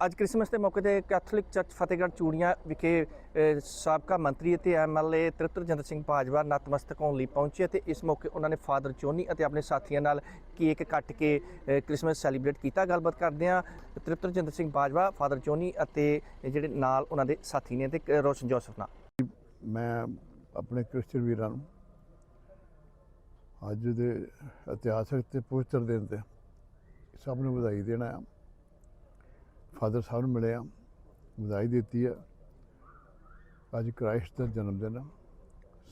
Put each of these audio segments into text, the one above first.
ਅੱਜ ਕ੍ਰਿਸਮਸ ਦੇ ਮੌਕੇ ਤੇ ਕੈਥੋਲਿਕ ਚਰਚ ਫਤਿਹਗੜ੍ਹ ਚੂੜੀਆਂ ਵਿਖੇ ਸਾਬਕਾ ਮੰਤਰੀ ਅਤੇ ਐਮਐਲਏ ਤ੍ਰਿਪਤਰਜਿੰਦਰ ਸਿੰਘ ਬਾਜਵਾ ਨਤਮਸਤਕ ਹੋਣ ਲਈ ਪਹੁੰਚੇ ਤੇ ਇਸ ਮੌਕੇ ਉਹਨਾਂ ਨੇ ਫਾਦਰ ਚੋਨੀ ਅਤੇ ਆਪਣੇ ਸਾਥੀਆਂ ਨਾਲ ਕੇਕ ਕੱਟ ਕੇ ਅ, ਕ੍ਰਿਸਮਸ ਸੈਲੀਬ੍ਰੇਟ ਕੀਤਾ। ਗੱਲਬਾਤ ਕਰਦੇ ਆ ਤ੍ਰਿਪਤਰਜਿੰਦਰ ਸਿੰਘ ਬਾਜਵਾ ਫਾਦਰ ਚੋਨੀ ਅਤੇ ਜਿਹੜੇ ਨਾਲ ਉਹਨਾਂ ਦੇ ਸਾਥੀ ਨੇ ਤੇ ਕ- ਰੋਸ਼ਨ ਜੋਸਫ ਨਾਲ। ਮੈਂ ਆਪਣੇ ਕ੍ਰਿਸਚੀਅਨ ਵੀਰਾਂ ਨੂੰ ਅੱਜ ਦੇ ਇਤਿਹਾਸਕ ਤੇ ਪਵਿੱਤਰ ਦਿਨ ਤੇ ਸਭ ਨੂੰ ਵਧਾਈ ਦੇਣਾ ਆ ਫਾਦਰ ਸਾਹਿਬ ਨੂੰ ਮਿਲਿਆ ਵਧਾਈ ਦਿੱਤੀ ਆ ਅੱਜ ਕ੍ਰਾਈਸਟ ਦਾ ਜਨਮ ਦਿਨ ਆ।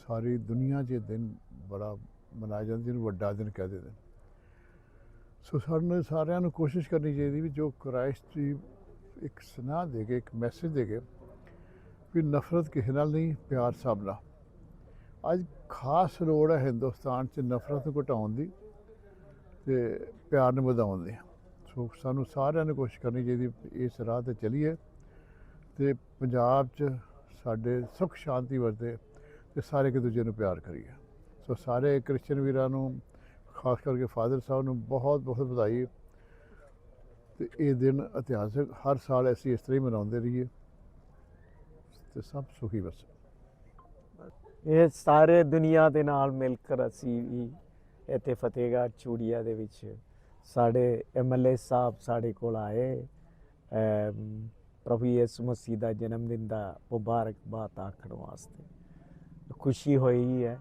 ਸਾਰੀ ਦੁਨੀਆ 'ਚ ਇਹ ਦਿਨ ਬੜਾ ਮਨਾਇਆ ਜਾਂਦਾ, ਜਿਹਨੂੰ ਵੱਡਾ ਦਿਨ ਕਹਦੇ ਨੇ। ਸੋ ਸਾਨੂੰ ਸਾਰਿਆਂ ਨੂੰ ਕੋਸ਼ਿਸ਼ ਕਰਨੀ ਚਾਹੀਦੀ ਵੀ ਜੋ ਕ੍ਰਾਈਸਟ ਦੀ ਇੱਕ ਸੁਨਾਹ ਦੇ ਕੇ, ਇੱਕ ਮੈਸੇਜ ਦੇ ਕੇ ਵੀ ਨਫ਼ਰਤ ਕਿਸੇ ਨਾਲ ਨਹੀਂ, ਪਿਆਰ ਸਭ ਨਾਲ। ਅੱਜ ਖਾਸ ਲੋੜ ਹੈ ਹਿੰਦੁਸਤਾਨ 'ਚ ਨਫ਼ਰਤ ਨੂੰ ਘਟਾਉਣ ਦੀ ਤੇ ਪਿਆਰ ਨੂੰ ਵਧਾਉਣ ਦੀ। ਸੋ ਸਾਨੂੰ ਸਾਰਿਆਂ ਨੂੰ ਕੋਸ਼ਿਸ਼ ਕਰਨੀ ਚਾਹੀਦੀ ਇਸ ਰਾਹ ਤੇ ਚੱਲੀਏ ਤੇ ਪੰਜਾਬ 'ਚ ਸਾਡੇ ਸੁਖ ਸ਼ਾਂਤੀ ਵਰਤੇ ਤੇ ਸਾਰੇ ਇੱਕ ਦੂਜੇ ਨੂੰ ਪਿਆਰ ਕਰੀਏ। ਸੋ ਸਾਰੇ ਕ੍ਰਿਸਚੀਅਨ ਵੀਰਾਂ ਨੂੰ, ਖਾਸ ਕਰਕੇ ਫਾਦਰ ਸਾਹਿਬ ਨੂੰ ਬਹੁਤ ਬਹੁਤ ਵਧਾਈ। ਤੇ ਇਹ ਦਿਨ ਇਤਿਹਾਸਕ ਹਰ ਸਾਲ ਅਸੀਂ ਇਸ ਤਰ੍ਹਾਂ ਹੀ ਮਨਾਉਂਦੇ ਰਹੀਏ। ਤੇ ਸਭ ਸੁਖੀ ਬਸ। ਇਹ ਸਾਰੇ ਦੁਨੀਆ ਦੇ ਨਾਲ ਮਿਲ ਕੇ ਅਸੀਂ ਵੀ ਇੱਥੇ ਫਤਿਹਗੜ੍ਹ ਚੂੜੀਆ ਦੇ ਵਿੱਚ ਸਾਡੇ ਐਮਐਲਏ ਸਾਹਿਬ ਸਾਡੇ ਕੋਲ ਆਏ। ਪ੍ਰਭੂ ਯਿਸੂ ਮਸੀਹ ਦਾ ਜਨਮ ਦਿਨ ਦਾ ਮੁਬਾਰਕਬਾਦ ਆਖਣ ਵਾਸਤੇ। ਖੁਸ਼ੀ ਹੋਈ ਹੈ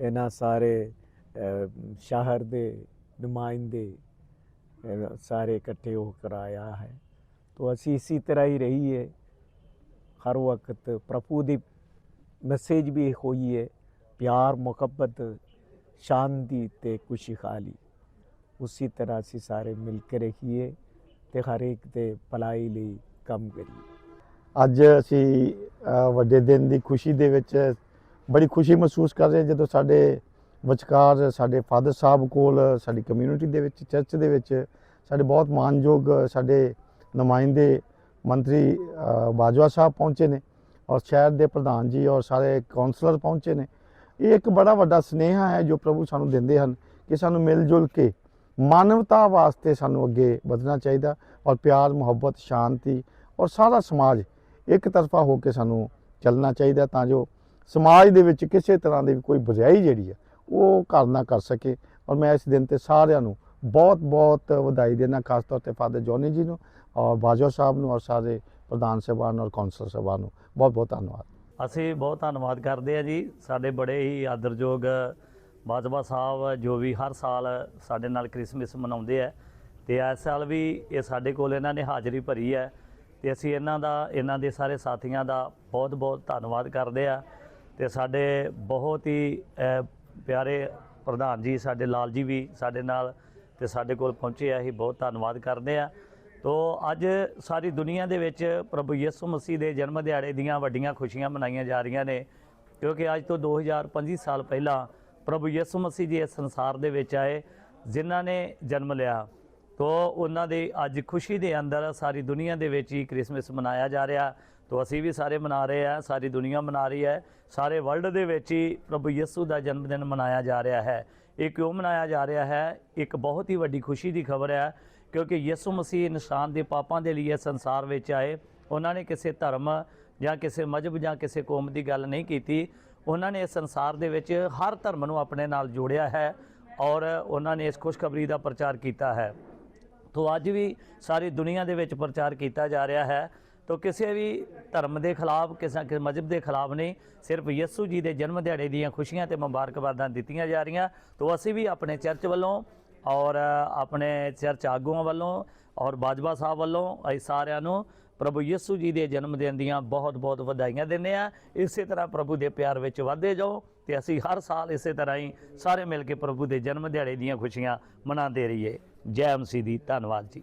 ਇਹਨਾਂ ਸਾਰੇ ਸ਼ਹਿਰ ਦੇ ਨੁਮਾਇੰਦੇ ਸਾਰੇ ਇਕੱਠੇ ਹੋ ਕਰ ਆਇਆ ਹੈ। तो ਅਸੀਂ ਇਸੀ ਤਰ੍ਹਾਂ ਹੀ ਰਹੀਏ। ਹਰ ਵਕਤ ਪ੍ਰਭੂ ਦੀ ਮੈਸੇਜ ਵੀ ਹੋਈ ਹੈ। ਪਿਆਰ, ਮੁਹੱਬਤ, ਸ਼ਾਂਤੀ ਤੇ ਖੁਸ਼ਹਾਲੀ ਉਸੇ ਤਰ੍ਹਾਂ ਅਸੀਂ ਸਾਰੇ ਮਿਲ ਕੇ ਰਹੀਏ ਤੇ ਹਰ ਇੱਕ ਦੇ ਭਲਾਈ ਲਈ ਕੰਮ ਕਰੀਏ। ਅੱਜ ਅਸੀਂ ਵੱਡੇ ਦਿਨ ਦੀ ਖੁਸ਼ੀ ਦੇ ਵਿੱਚ ਬੜੀ ਖੁਸ਼ੀ ਮਹਿਸੂਸ ਕਰ ਰਹੇ ਜਦੋਂ ਸਾਡੇ ਵਿਚਕਾਰ ਸਾਡੇ ਫਾਦਰ ਸਾਹਿਬ ਕੋਲ, ਸਾਡੀ ਕਮਿਊਨਿਟੀ ਦੇ ਵਿੱਚ ਚਰਚ ਦੇ ਵਿੱਚ ਸਾਡੇ ਬਹੁਤ ਮਾਨਯੋਗ ਸਾਡੇ ਨੁਮਾਇੰਦੇ ਮੰਤਰੀ ਬਾਜਵਾ ਸਾਹਿਬ ਪਹੁੰਚੇ ਨੇ ਔਰ ਸ਼ਹਿਰ ਦੇ ਪ੍ਰਧਾਨ ਜੀ ਔਰ ਸਾਰੇ ਕਾਉਂਸਲਰ ਪਹੁੰਚੇ ਨੇ। ਇਹ ਇੱਕ ਬੜਾ ਵੱਡਾ ਸਨੇਹਾ ਹੈ ਜੋ ਪ੍ਰਭੂ ਸਾਨੂੰ ਦਿੰਦੇ ਹਨ ਕਿ ਸਾਨੂੰ ਮਿਲ ਜੁਲ ਕੇ ਮਾਨਵਤਾ ਵਾਸਤੇ ਸਾਨੂੰ ਅੱਗੇ ਵਧਣਾ ਚਾਹੀਦਾ ਔਰ ਪਿਆਰ, ਮੁਹੱਬਤ, ਸ਼ਾਂਤੀ ਔਰ ਸਾਰਾ ਸਮਾਜ ਇੱਕ ਤਰਫਾ ਹੋ ਕੇ ਸਾਨੂੰ ਚੱਲਣਾ ਚਾਹੀਦਾ ਤਾਂ ਜੋ ਸਮਾਜ ਦੇ ਵਿੱਚ ਕਿਸੇ ਤਰ੍ਹਾਂ ਦੀ ਵੀ ਕੋਈ ਬੁਰਾਈ ਜਿਹੜੀ ਹੈ ਉਹ ਘਰ ਨਾ ਕਰ ਸਕੇ ਔਰ ਮੈਂ ਇਸ ਦਿਨ ਤੇ ਸਾਰਿਆਂ ਨੂੰ ਬਹੁਤ ਬਹੁਤ ਵਧਾਈ ਦੇਣਾ ਖਾਸ ਤੌਰ ਤੇ ਫਾਦਰ ਜੋਨੀ ਜੀ ਨੂੰ ਔਰ ਬਾਜਵਾ ਸਾਹਿਬ ਨੂੰ ਔਰ ਸਾਰੇ ਪ੍ਰਧਾਨ ਸਾਹਿਬਾਨ ਔਰ ਕੌਂਸਲਰ ਸਾਹਿਬਾਨ ਨੂੰ ਬਹੁਤ ਬਹੁਤ ਧੰਨਵਾਦ। ਅਸੀਂ ਬਹੁਤ ਧੰਨਵਾਦ ਕਰਦੇ ਹਾਂ ਜੀ, ਸਾਡੇ ਬੜੇ ਹੀ ਆਦਰਯੋਗ ਬਾਜਵਾ ਸਾਹਿਬ ਜੋ ਵੀ ਹਰ ਸਾਲ ਸਾਡੇ ਨਾਲ ਕ੍ਰਿਸਮਸ ਮਨਾਉਂਦੇ ਆ। ਤੇ ਇਸ ਸਾਲ ਵੀ ਇਹ ਸਾਡੇ ਕੋਲ ਇਹਨਾਂ ਨੇ ਹਾਜ਼ਰੀ ਭਰੀ ਹੈ। ਤੇ ਅਸੀਂ ਇਹਨਾਂ ਦਾ, ਇਹਨਾਂ ਦੇ ਸਾਰੇ ਸਾਥੀਆਂ ਦਾ ਬਹੁਤ ਬਹੁਤ ਧੰਨਵਾਦ ਕਰਦੇ ਆ। ਤੇ ਸਾਡੇ ਬਹੁਤ ਹੀ ਪਿਆਰੇ ਪ੍ਰਧਾਨ ਜੀ, ਸਾਡੇ ਲਾਲ ਜੀ ਵੀ ਸਾਡੇ ਨਾਲ ਤੇ ਸਾਡੇ ਕੋਲ ਪਹੁੰਚੇ ਆ, ਅਸੀਂ ਬਹੁਤ ਧੰਨਵਾਦ ਕਰਦੇ ਆ। ਤੋ ਅੱਜ ਸਾਰੀ ਦੁਨੀਆ ਦੇ ਵਿੱਚ ਪ੍ਰਭੂ ਯਿਸੂ ਮਸੀਹ ਦੇ ਜਨਮ ਦਿਹਾੜੇ ਦੀਆਂ ਵੱਡੀਆਂ ਖੁਸ਼ੀਆਂ ਮਨਾਈਆਂ ਜਾ ਰਹੀਆਂ ਨੇ। ਕਿਉਂਕਿ ਅੱਜ ਤੋਂ 2025 ਸਾਲ ਪਹਿਲਾਂ ਪ੍ਰਭੂ ਯਿਸੂ ਮਸੀਹ ਜੀ ਇਸ ਸੰਸਾਰ ਦੇ ਵਿੱਚ ਆਏ, ਜਿਨ੍ਹਾਂ ਨੇ ਜਨਮ ਲਿਆ। ਤੋ ਉਹਨਾਂ ਦੇ ਅੱਜ ਖੁਸ਼ੀ ਦੇ ਅੰਦਰ ਸਾਰੀ ਦੁਨੀਆ ਦੇ ਵਿੱਚ ਹੀ ਕ੍ਰਿਸਮਸ ਮਨਾਇਆ ਜਾ ਰਿਹਾ। ਤੋ ਅਸੀਂ ਵੀ ਸਾਰੇ ਮਨਾ ਰਹੇ ਆ ਸਾਰੀ ਦੁਨੀਆ ਮਨਾ ਰਹੀ ਹੈ। ਸਾਰੇ ਵਰਲਡ ਦੇ ਵਿੱਚ ਹੀ ਪ੍ਰਭੂ ਯਿਸੂ ਦਾ ਜਨਮ ਦਿਨ ਮਨਾਇਆ ਜਾ ਰਿਹਾ ਹੈ। ਇਹ ਕਿਉਂ ਮਨਾਇਆ ਜਾ ਰਿਹਾ ਹੈ? ਇੱਕ ਬਹੁਤ ਹੀ ਵੱਡੀ ਖੁਸ਼ੀ ਦੀ ਖਬਰ ਹੈ, ਕਿਉਂਕਿ ਯਿਸੂ ਮਸੀਹ ਇਨਸਾਨ ਦੇ ਪਾਪਾਂ ਦੇ ਲਈ ਇਸ ਸੰਸਾਰ ਵਿੱਚ ਆਏ। ਉਹਨਾਂ ਨੇ ਕਿਸੇ ਧਰਮ ਜਾਂ ਕਿਸੇ ਮਜ਼ਹਬ ਜਾਂ ਕਿਸੇ ਕੌਮ ਦੀ ਗੱਲ ਨਹੀਂ ਕੀਤੀ। ਉਹਨਾਂ ਨੇ ਇਸ ਸੰਸਾਰ ਦੇ ਵਿੱਚ ਹਰ ਧਰਮ ਨੂੰ ਆਪਣੇ ਨਾਲ ਜੋੜਿਆ ਹੈ ਔਰ ਉਹਨਾਂ ਨੇ ਇਸ ਖੁਸ਼ਖਬਰੀ ਦਾ ਪ੍ਰਚਾਰ ਕੀਤਾ ਹੈ। ਤੋ ਅੱਜ ਵੀ ਸਾਰੀ ਦੁਨੀਆ ਦੇ ਵਿੱਚ ਪ੍ਰਚਾਰ ਕੀਤਾ ਜਾ ਰਿਹਾ ਹੈ। ਤੋ ਕਿਸੇ ਵੀ ਧਰਮ ਦੇ ਖਿਲਾਫ, ਕਿਸੇ ਕਿਸੇ ਮਜ਼ਹਬ ਦੇ ਖਿਲਾਫ ਨਹੀਂ, ਸਿਰਫ ਯਿਸੂ ਜੀ ਦੇ ਜਨਮ ਦਿਹਾੜੇ ਦੀਆਂ ਖੁਸ਼ੀਆਂ ਤੇ ਮੁਬਾਰਕਬਾਦਾਂ ਦਿੱਤੀਆਂ ਜਾ ਰਹੀਆਂ। ਤੋ ਅਸੀਂ ਵੀ ਆਪਣੇ ਚਰਚ ਵੱਲੋਂ ਔਰ ਆਪਣੇ ਚਰਚ ਆਗੂਆਂ ਵੱਲੋਂ ਔਰ ਬਾਜਵਾ ਸਾਹਿਬ ਵੱਲੋਂ, ਅਸੀਂ ਸਾਰਿਆਂ ਨੂੰ ਪ੍ਰਭੂ ਯਿਸੂ ਜੀ ਦੇ ਜਨਮ ਦਿਨ ਦੀਆਂ ਬਹੁਤ ਬਹੁਤ ਵਧਾਈਆਂ ਦਿੰਦੇ ਆ ਇਸੇ ਤਰ੍ਹਾਂ ਪ੍ਰਭੂ ਦੇ ਪਿਆਰ ਵਿੱਚ ਵਧਦੇ ਜਾਓ ਤੇ ਅਸੀਂ ਹਰ ਸਾਲ ਇਸੇ ਤਰ੍ਹਾਂ ਹੀ ਸਾਰੇ ਮਿਲ ਕੇ ਪ੍ਰਭੂ ਦੇ ਜਨਮ ਦਿਹਾੜੇ ਦੀਆਂ ਖੁਸ਼ੀਆਂ ਮਨਾਉਂਦੇ ਰਹੀਏ। ਜੈ ਮਸੀਹ ਦੀ ਧੰਨਵਾਦ ਜੀ।